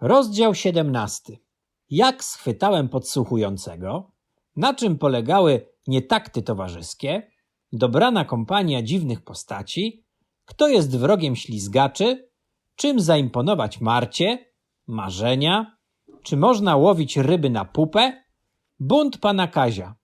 Rozdział 17. Jak schwytałem podsłuchującego? Na czym polegały nietakty towarzyskie? Dobrana kompania dziwnych postaci? Kto jest wrogiem ślizgaczy? Czym zaimponować Marcie? Marzenia? Czy można łowić ryby na pupę? Bunt pana Kazia.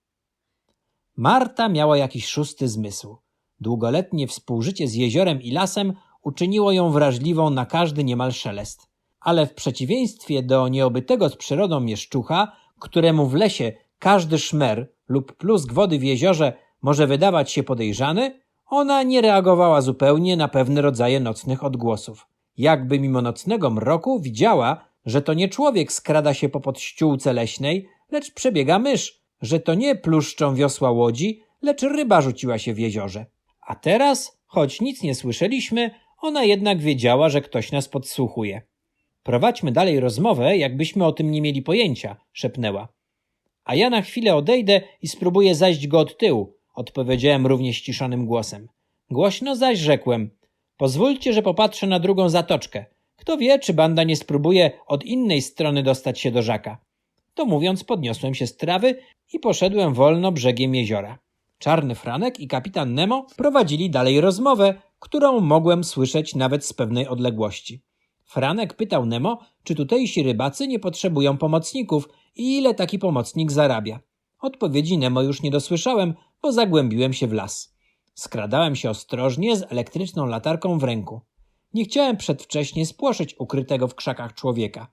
Marta miała jakiś szósty zmysł. Długoletnie współżycie z jeziorem i lasem uczyniło ją wrażliwą na każdy niemal szelest. Ale w przeciwieństwie do nieobytego z przyrodą mieszczucha, któremu w lesie każdy szmer lub plusk wody w jeziorze może wydawać się podejrzany, ona nie reagowała zupełnie na pewne rodzaje nocnych odgłosów. Jakby mimo nocnego mroku widziała, że to nie człowiek skrada się po podściółce leśnej, lecz przebiega mysz, że to nie pluszczą wiosła łodzi, lecz ryba rzuciła się w jeziorze. A teraz, choć nic nie słyszeliśmy, ona jednak wiedziała, że ktoś nas podsłuchuje. Prowadźmy dalej rozmowę, jakbyśmy o tym nie mieli pojęcia, szepnęła. A ja na chwilę odejdę i spróbuję zajść go od tyłu, odpowiedziałem równie ściszonym głosem. Głośno zaś rzekłem. Pozwólcie, że popatrzę na drugą zatoczkę. Kto wie, czy banda nie spróbuje od innej strony dostać się do żaka. To mówiąc, podniosłem się z trawy i poszedłem wolno brzegiem jeziora. Czarny Franek i kapitan Nemo prowadzili dalej rozmowę, którą mogłem słyszeć nawet z pewnej odległości. Franek pytał Nemo, czy tutejsi rybacy nie potrzebują pomocników i ile taki pomocnik zarabia. Odpowiedzi Nemo już nie dosłyszałem, bo zagłębiłem się w las. Skradałem się ostrożnie z elektryczną latarką w ręku. Nie chciałem przedwcześnie spłoszyć ukrytego w krzakach człowieka.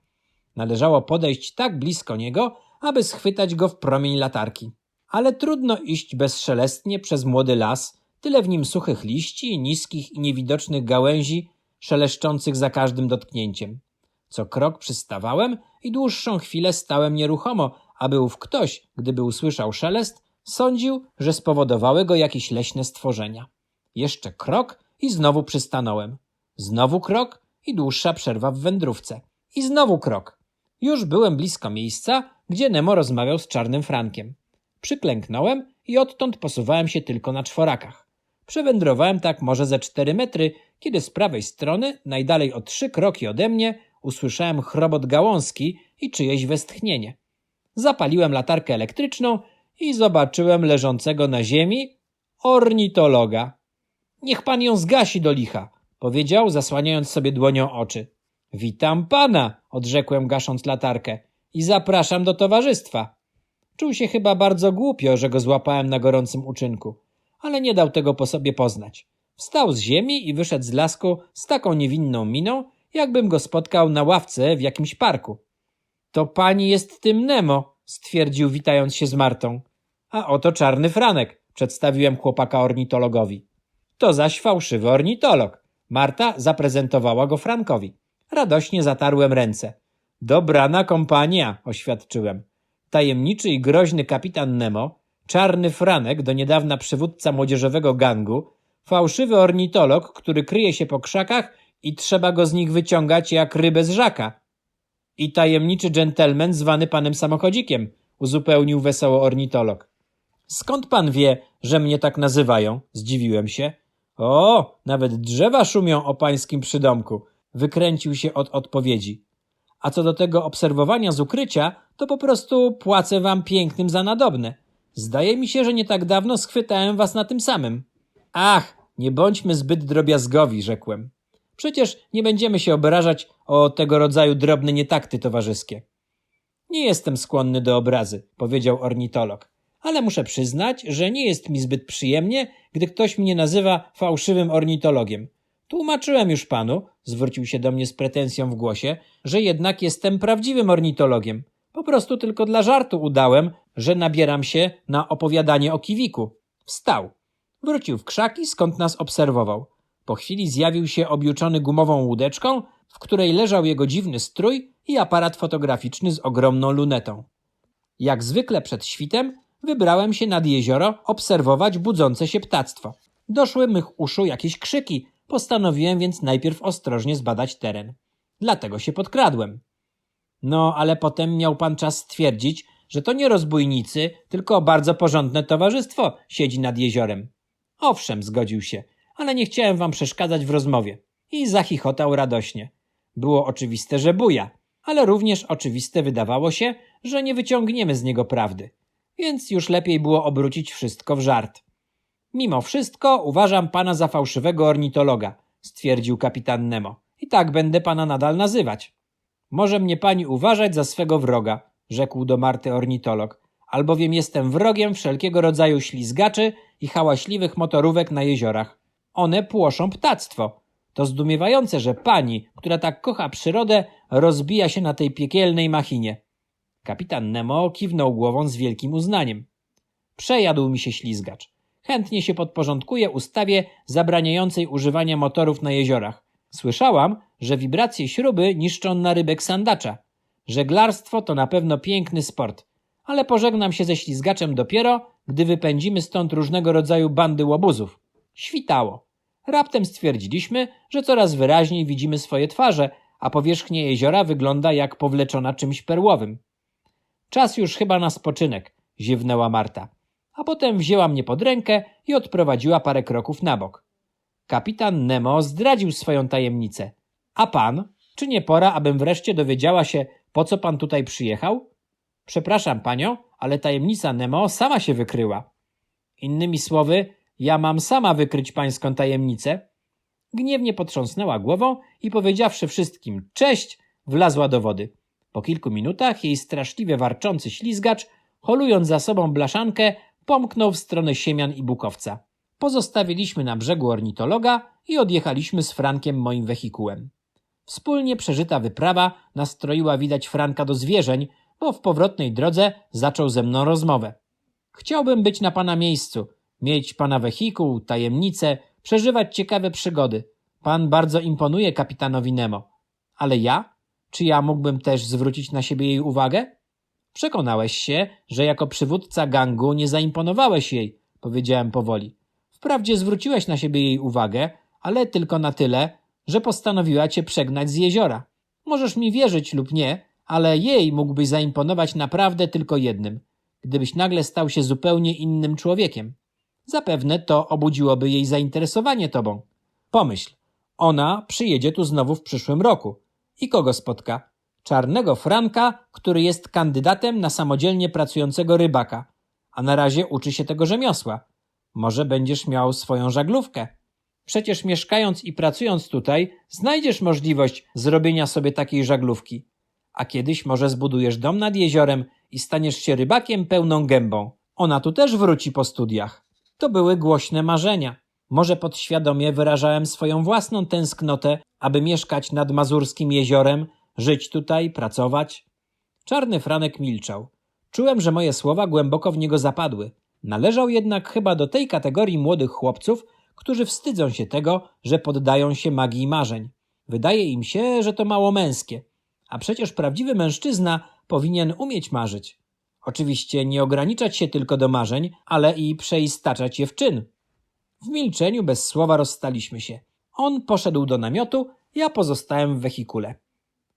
Należało podejść tak blisko niego, aby schwytać go w promień latarki. Ale trudno iść bezszelestnie przez młody las, tyle w nim suchych liści, niskich i niewidocznych gałęzi, szeleszczących za każdym dotknięciem. Co krok przystawałem i dłuższą chwilę stałem nieruchomo, aby ów ktoś, gdyby usłyszał szelest, sądził, że spowodowały go jakieś leśne stworzenia. Jeszcze krok i znowu przystanąłem. Znowu krok i dłuższa przerwa w wędrówce. I znowu krok. Już byłem blisko miejsca, gdzie Nemo rozmawiał z czarnym Frankiem. Przyklęknąłem i odtąd posuwałem się tylko na czworakach. Przewędrowałem tak może ze cztery metry, kiedy z prawej strony, najdalej o trzy kroki ode mnie, usłyszałem chrobot gałązki i czyjeś westchnienie. Zapaliłem latarkę elektryczną i zobaczyłem leżącego na ziemi ornitologa. Niech pan ją zgasi do licha, powiedział, zasłaniając sobie dłonią oczy. Witam pana, odrzekłem gasząc latarkę i zapraszam do towarzystwa. Czuł się chyba bardzo głupio, że go złapałem na gorącym uczynku, ale nie dał tego po sobie poznać. Wstał z ziemi i wyszedł z lasku z taką niewinną miną, jakbym go spotkał na ławce w jakimś parku. To pani jest tym Nemo, stwierdził witając się z Martą. A oto czarny Franek, przedstawiłem chłopaka ornitologowi. To zaś fałszywy ornitolog. Marta zaprezentowała go Frankowi. Radośnie zatarłem ręce. Dobrana kompania, oświadczyłem. Tajemniczy i groźny kapitan Nemo, czarny Franek, do niedawna przywódca młodzieżowego gangu, fałszywy ornitolog, który kryje się po krzakach i trzeba go z nich wyciągać jak rybę z żaka. I tajemniczy dżentelmen zwany panem samochodzikiem, uzupełnił wesoło ornitolog. Skąd pan wie, że mnie tak nazywają? Zdziwiłem się. O, nawet drzewa szumią o pańskim przydomku. Wykręcił się od odpowiedzi. A co do tego obserwowania z ukrycia, to po prostu płacę wam pięknym za nadobne. Zdaje mi się, że nie tak dawno schwytałem was na tym samym. Ach, nie bądźmy zbyt drobiazgowi, rzekłem. Przecież nie będziemy się obrażać o tego rodzaju drobne nietakty towarzyskie. Nie jestem skłonny do obrazy, powiedział ornitolog, ale muszę przyznać, że nie jest mi zbyt przyjemnie, gdy ktoś mnie nazywa fałszywym ornitologiem. Tłumaczyłem już panu, zwrócił się do mnie z pretensją w głosie, że jednak jestem prawdziwym ornitologiem. Po prostu tylko dla żartu udałem, że nabieram się na opowiadanie o kiwiku. Wstał. Wrócił w krzaki, skąd nas obserwował. Po chwili zjawił się objuczony gumową łódeczką, w której leżał jego dziwny strój i aparat fotograficzny z ogromną lunetą. Jak zwykle przed świtem wybrałem się nad jezioro obserwować budzące się ptactwo. Doszły mych uszu jakieś krzyki, postanowiłem więc najpierw ostrożnie zbadać teren. Dlatego się podkradłem. No, ale potem miał pan czas stwierdzić, że to nie rozbójnicy, tylko bardzo porządne towarzystwo siedzi nad jeziorem. Owszem, zgodził się, ale nie chciałem wam przeszkadzać w rozmowie. I zachichotał radośnie. Było oczywiste, że buja. ale również oczywiste wydawało się, że nie wyciągniemy z niego prawdy, więc już lepiej było obrócić wszystko w żart. Mimo wszystko uważam pana za fałszywego ornitologa, stwierdził kapitan Nemo. I tak będę pana nadal nazywać. Może mnie pani uważać za swego wroga, rzekł do Marty ornitolog, albowiem jestem wrogiem wszelkiego rodzaju ślizgaczy i hałaśliwych motorówek na jeziorach. One płoszą ptactwo. To zdumiewające, że pani, która tak kocha przyrodę, rozbija się na tej piekielnej machinie. Kapitan Nemo kiwnął głową z wielkim uznaniem. Przejadł mi się ślizgacz. Chętnie się podporządkuję ustawie zabraniającej używania motorów na jeziorach. Słyszałam, że wibracje śruby niszczą na rybek sandacza. Żeglarstwo to na pewno piękny sport, ale pożegnam się ze ślizgaczem dopiero, gdy wypędzimy stąd różnego rodzaju bandy łobuzów. Świtało. Raptem stwierdziliśmy, że coraz wyraźniej widzimy swoje twarze, a powierzchnia jeziora wygląda jak powleczona czymś perłowym. Czas już chyba na spoczynek, ziewnęła Marta, a potem wzięła mnie pod rękę i odprowadziła parę kroków na bok. Kapitan Nemo zdradził swoją tajemnicę. A pan? Czy nie pora, abym wreszcie dowiedziała się, po co pan tutaj przyjechał? Przepraszam panią, ale tajemnica Nemo sama się wykryła. Innymi słowy, ja mam sama wykryć pańską tajemnicę. Gniewnie potrząsnęła głową i powiedziawszy wszystkim cześć, wlazła do wody. Po kilku minutach jej straszliwie warczący ślizgacz, holując za sobą blaszankę, pomknął w stronę siemian i bukowca. Pozostawiliśmy na brzegu ornitologa i odjechaliśmy z Frankiem moim wehikułem. Wspólnie przeżyta wyprawa nastroiła widać Franka do zwierzeń, bo w powrotnej drodze zaczął ze mną rozmowę. Chciałbym być na pana miejscu, mieć pana wehikuł, tajemnice, przeżywać ciekawe przygody. Pan bardzo imponuje kapitanowi Nemo. Ale ja? Czy ja mógłbym też zwrócić na siebie jej uwagę? Przekonałeś się, że jako przywódca gangu nie zaimponowałeś jej, powiedziałem powoli. Wprawdzie zwróciłeś na siebie jej uwagę, ale tylko na tyle, że postanowiła cię przegnać z jeziora. Możesz mi wierzyć lub nie, ale jej mógłbyś zaimponować naprawdę tylko jednym, gdybyś nagle stał się zupełnie innym człowiekiem. Zapewne to obudziłoby jej zainteresowanie tobą. Pomyśl, ona przyjedzie tu znowu w przyszłym roku. I kogo spotka? Czarnego Franka, który jest kandydatem na samodzielnie pracującego rybaka, a na razie uczy się tego rzemiosła. Może będziesz miał swoją żaglówkę. Przecież mieszkając i pracując tutaj, znajdziesz możliwość zrobienia sobie takiej żaglówki. A kiedyś może zbudujesz dom nad jeziorem i staniesz się rybakiem pełną gębą. Ona tu też wróci po studiach. To były głośne marzenia. Może podświadomie wyrażałem swoją własną tęsknotę, aby mieszkać nad Mazurskim jeziorem, żyć tutaj, pracować. Czarny Franek milczał. Czułem, że moje słowa głęboko w niego zapadły. Należał jednak chyba do tej kategorii młodych chłopców, którzy wstydzą się tego, że poddają się magii marzeń. Wydaje im się, że to mało męskie. A przecież prawdziwy mężczyzna powinien umieć marzyć. Oczywiście nie ograniczać się tylko do marzeń, ale i przeistaczać je w czyn. W milczeniu bez słowa rozstaliśmy się. On poszedł do namiotu, ja pozostałem w wehikule.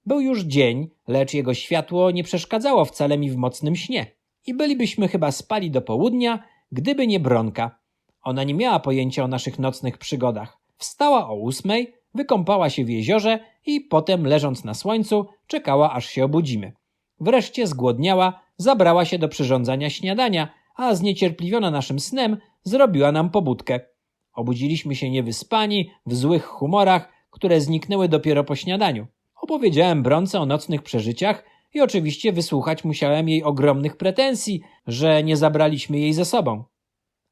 Był już dzień, lecz jego światło nie przeszkadzało wcale mi w mocnym śnie. I bylibyśmy chyba spali do południa, gdyby nie Bronka. Ona nie miała pojęcia o naszych nocnych przygodach. Wstała o ósmej, wykąpała się w jeziorze i potem, leżąc na słońcu, czekała, aż się obudzimy. Wreszcie zgłodniała, zabrała się do przyrządzania śniadania, a zniecierpliwiona naszym snem zrobiła nam pobudkę. Obudziliśmy się niewyspani, w złych humorach, które zniknęły dopiero po śniadaniu. Opowiedziałem Bronce o nocnych przeżyciach i oczywiście wysłuchać musiałem jej ogromnych pretensji, że nie zabraliśmy jej ze sobą.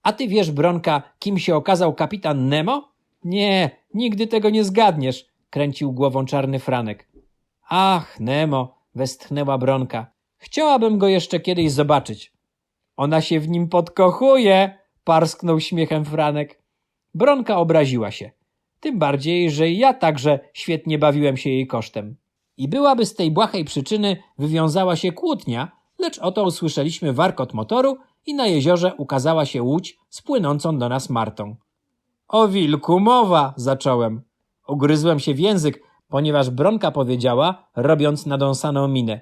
A ty wiesz, Bronka, kim się okazał kapitan Nemo? Nie, nigdy tego nie zgadniesz, kręcił głową czarny Franek. Ach, Nemo, westchnęła Bronka. Chciałabym go jeszcze kiedyś zobaczyć. Ona się w nim podkochuje, parsknął śmiechem Franek. Bronka obraziła się. Tym bardziej, że ja także świetnie bawiłem się jej kosztem. I byłaby z tej błahej przyczyny wywiązała się kłótnia, lecz oto usłyszeliśmy warkot motoru i na jeziorze ukazała się łódź z płynącą do nas Martą. O wilku mowa, zacząłem. Ugryzłem się w język, ponieważ Bronka powiedziała, robiąc nadąsaną minę.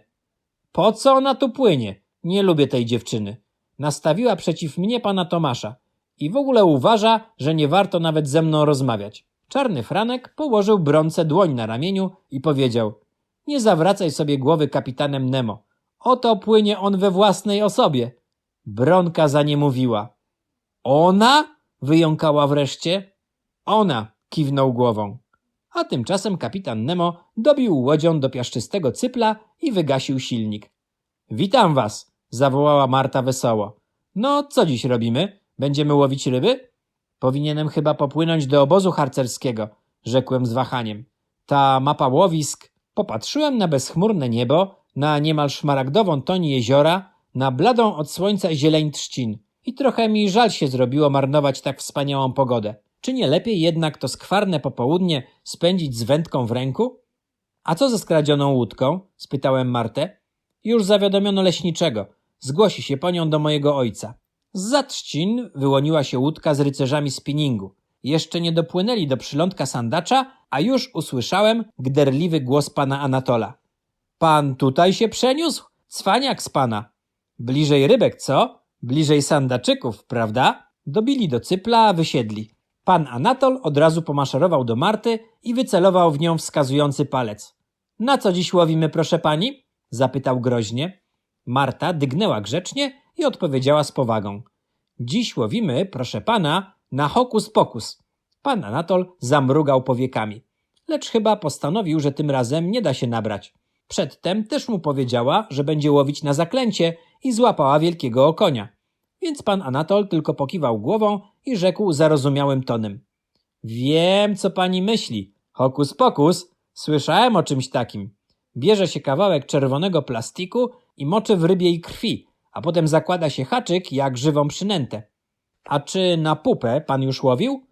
Po co ona tu płynie? Nie lubię tej dziewczyny. Nastawiła przeciw mnie pana Tomasza i w ogóle uważa, że nie warto nawet ze mną rozmawiać. Czarny Franek położył Bronce dłoń na ramieniu i powiedział Nie zawracaj sobie głowy kapitanem Nemo. Oto płynie on we własnej osobie. Bronka za nie mówiła. Ona? wyjąkała wreszcie. Ona, kiwnął głową. A tymczasem kapitan Nemo dobił łodzią do piaszczystego cypla i wygasił silnik. Witam was, zawołała Marta wesoło. No, co dziś robimy? Będziemy łowić ryby? Powinienem chyba popłynąć do obozu harcerskiego, rzekłem z wahaniem. Ta mapa łowisk. Popatrzyłem na bezchmurne niebo, na niemal szmaragdową toń jeziora, na bladą od słońca zieleń trzcin. I trochę mi żal się zrobiło marnować tak wspaniałą pogodę. Czy nie lepiej jednak to skwarne popołudnie spędzić z wędką w ręku? A co ze skradzioną łódką? spytałem Martę. Już zawiadomiono leśniczego. Zgłosi się po nią do mojego ojca. Z trzcin wyłoniła się łódka z rycerzami spinningu. Jeszcze nie dopłynęli do przylądka sandacza, a już usłyszałem gderliwy głos pana Anatola. Pan tutaj się przeniósł? Cwaniak z pana. Bliżej rybek, co? Bliżej sandaczyków, prawda? Dobili do cypla, wysiedli. Pan Anatol od razu pomaszerował do Marty i wycelował w nią wskazujący palec. Na co dziś łowimy, proszę pani? zapytał groźnie. Marta dygnęła grzecznie i odpowiedziała z powagą. Dziś łowimy, proszę pana, na hokus pokus. Pan Anatol zamrugał powiekami. Lecz chyba postanowił, że tym razem nie da się nabrać. Przedtem też mu powiedziała, że będzie łowić na zaklęcie i złapała wielkiego okonia. Więc pan Anatol tylko pokiwał głową i rzekł zarozumiałym tonem. Wiem, co pani myśli. Hokus pokus. Słyszałem o czymś takim. Bierze się kawałek czerwonego plastiku i moczy w rybiej krwi, a potem zakłada się haczyk jak żywą przynętę. A czy na pupę pan już łowił?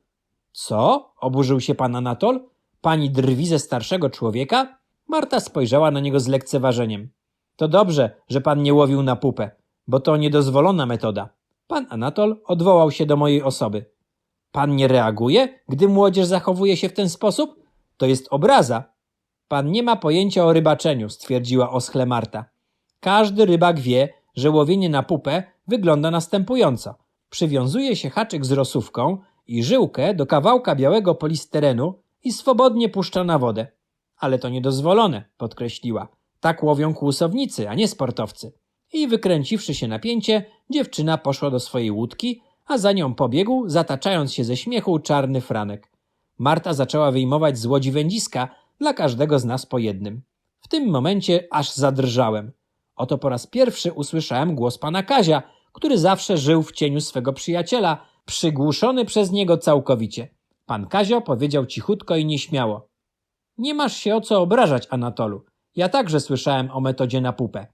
Co? Oburzył się pan Anatol. Pani drwi ze starszego człowieka? Marta spojrzała na niego z lekceważeniem. To dobrze, że pan nie łowił na pupę, bo to niedozwolona metoda. Pan Anatol odwołał się do mojej osoby. Pan nie reaguje, gdy młodzież zachowuje się w ten sposób? To jest obraza. Pan nie ma pojęcia o rybaczeniu, stwierdziła oschle Marta. Każdy rybak wie, że łowienie na pupę wygląda następująco. Przywiązuje się haczyk z rosówką i żyłkę do kawałka białego polisterenu i swobodnie puszcza na wodę. Ale to niedozwolone, podkreśliła. Tak łowią kłusownicy, a nie sportowcy. I wykręciwszy się napięcie, dziewczyna poszła do swojej łódki, a za nią pobiegł, zataczając się ze śmiechu, czarny franek. Marta zaczęła wyjmować z łodzi wędziska, dla każdego z nas po jednym. W tym momencie aż zadrżałem. Oto po raz pierwszy usłyszałem głos pana Kazia, który zawsze żył w cieniu swego przyjaciela, przygłuszony przez niego całkowicie. Pan Kazio powiedział cichutko i nieśmiało. Nie masz się o co obrażać, Anatolu. Ja także słyszałem o metodzie na pupę.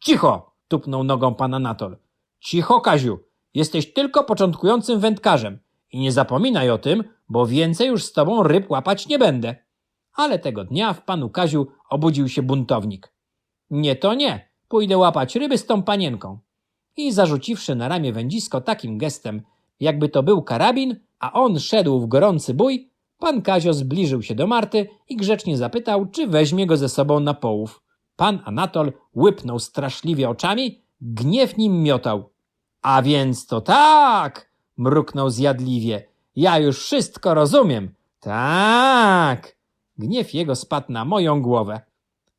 Cicho! tupnął nogą pan Anatol. Cicho, Kaziu. Jesteś tylko początkującym wędkarzem. I nie zapominaj o tym, bo więcej już z tobą ryb łapać nie będę. Ale tego dnia w panu Kaziu obudził się buntownik. Nie to nie. Pójdę łapać ryby z tą panienką. I zarzuciwszy na ramię wędzisko takim gestem, jakby to był karabin, a on szedł w gorący bój, pan Kazio zbliżył się do Marty i grzecznie zapytał, czy weźmie go ze sobą na połów. Pan Anatol łypnął straszliwie oczami, gniew nim miotał. A więc to tak, mruknął zjadliwie. Ja już wszystko rozumiem. Tak. Gniew jego spadł na moją głowę.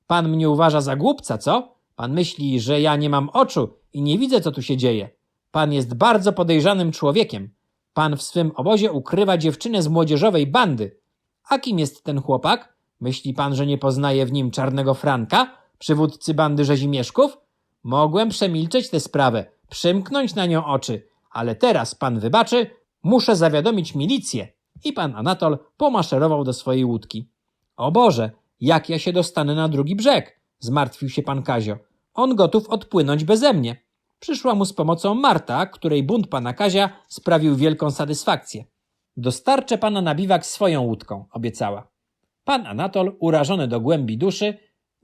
Pan mnie uważa za głupca, co? Pan myśli, że ja nie mam oczu i nie widzę, co tu się dzieje. Pan jest bardzo podejrzanym człowiekiem. Pan w swym obozie ukrywa dziewczynę z młodzieżowej bandy. A kim jest ten chłopak? Myśli pan, że nie poznaje w nim czarnego Franka, przywódcy bandy rzezimieszków? Mogłem przemilczeć tę sprawę, przymknąć na nią oczy, ale teraz pan wybaczy, muszę zawiadomić milicję. I pan Anatol pomaszerował do swojej łódki. O Boże, jak ja się dostanę na drugi brzeg? Zmartwił się pan Kazio. On gotów odpłynąć beze mnie. Przyszła mu z pomocą Marta, której bunt pana Kazia sprawił wielką satysfakcję. Dostarczę pana na biwak swoją łódką, obiecała. Pan Anatol, urażony do głębi duszy,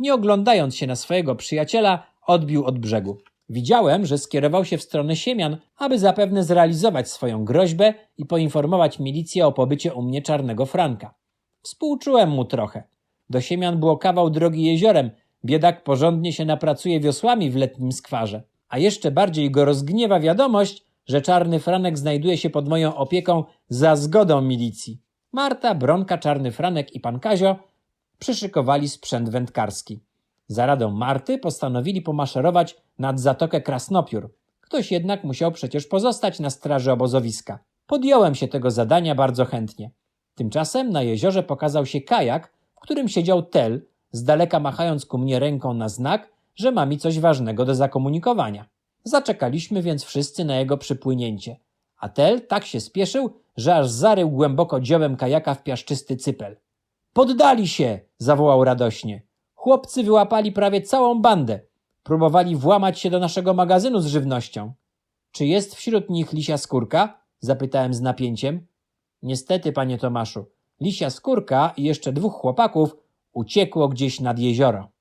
nie oglądając się na swojego przyjaciela, odbił od brzegu. Widziałem, że skierował się w stronę Siemian, aby zapewne zrealizować swoją groźbę i poinformować milicję o pobycie u mnie czarnego Franka. Współczułem mu trochę. Do Siemian było kawał drogi jeziorem, biedak porządnie się napracuje wiosłami w letnim skwarze. A jeszcze bardziej go rozgniewa wiadomość, że czarny Franek znajduje się pod moją opieką za zgodą milicji. Marta, Bronka, Czarny Franek i pan Kazio przyszykowali sprzęt wędkarski. Za radą Marty postanowili pomaszerować nad Zatokę Krasnopiór. Ktoś jednak musiał przecież pozostać na straży obozowiska. Podjąłem się tego zadania bardzo chętnie. Tymczasem na jeziorze pokazał się kajak, w którym siedział Tel, z daleka machając ku mnie ręką na znak, że ma mi coś ważnego do zakomunikowania. Zaczekaliśmy więc wszyscy na jego przypłynięcie, a Tel tak się spieszył, że aż zarył głęboko dziołem kajaka w piaszczysty cypel. Poddali się! zawołał radośnie. Chłopcy wyłapali prawie całą bandę. Próbowali włamać się do naszego magazynu z żywnością. Czy jest wśród nich lisia skórka? zapytałem z napięciem. Niestety, panie Tomaszu, lisia skórka i jeszcze dwóch chłopaków uciekło gdzieś nad jezioro.